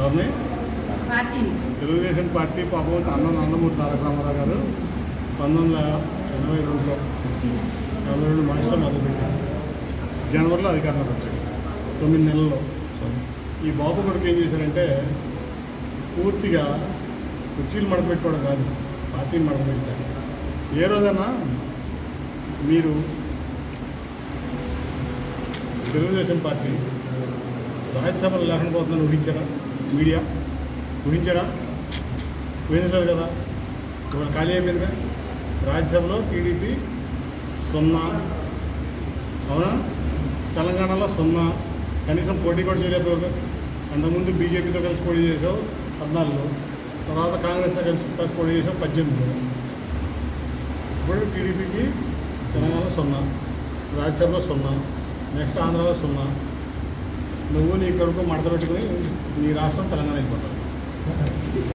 ఎవరిని? తెలుగుదేశం పార్టీ పాపం అన్న నందమూరి తారక రామారావు గారు పంతొమ్మిది వందల ఎనభై రెండులో ఎనభై రెండు మార్చిలో మొదలుపెట్టారు జనవరిలో అధికారంలోకి వచ్చాడు తొమ్మిది నెలల్లో. ఈ బాబు కొడుకు ఏం చేశారంటే పూర్తిగా కుర్చీలు మడపెట్టుకోవడం కాదు పార్టీని మడపెట్టారు ఏ రోజైనా మీరు తెలుగుదేశం పార్టీ రాజ్యసభలో లేకుండా పోతుందని ఊహించారా? మీడియా గురించారా గురించలేదు కదా? ఇవాళ ఖాళీ అయిపోయిందిగా రాజ్యసభలో టీడీపీ సున్నా. అవునా? తెలంగాణలో సున్నా. కనీసం పోటీ కూడా చేయలేకపోయావు అంతకుముందు బీజేపీతో కలిసి పోటీ చేసావు పద్నాలుగులో. తర్వాత కాంగ్రెస్తో కలిసి పోటీ చేసావు పద్దెనిమిదిలో. ఇప్పుడు టీడీపీకి తెలంగాణలో సున్నా. రాజ్యసభలో సున్నా. నెక్స్ట్ ఆంధ్రాలో సున్నా. నువ్వు నీ కొడుకు మడత పెట్టుకుని నీ రాష్ట్రం తెలంగాణ వెళ్ళిపోతావు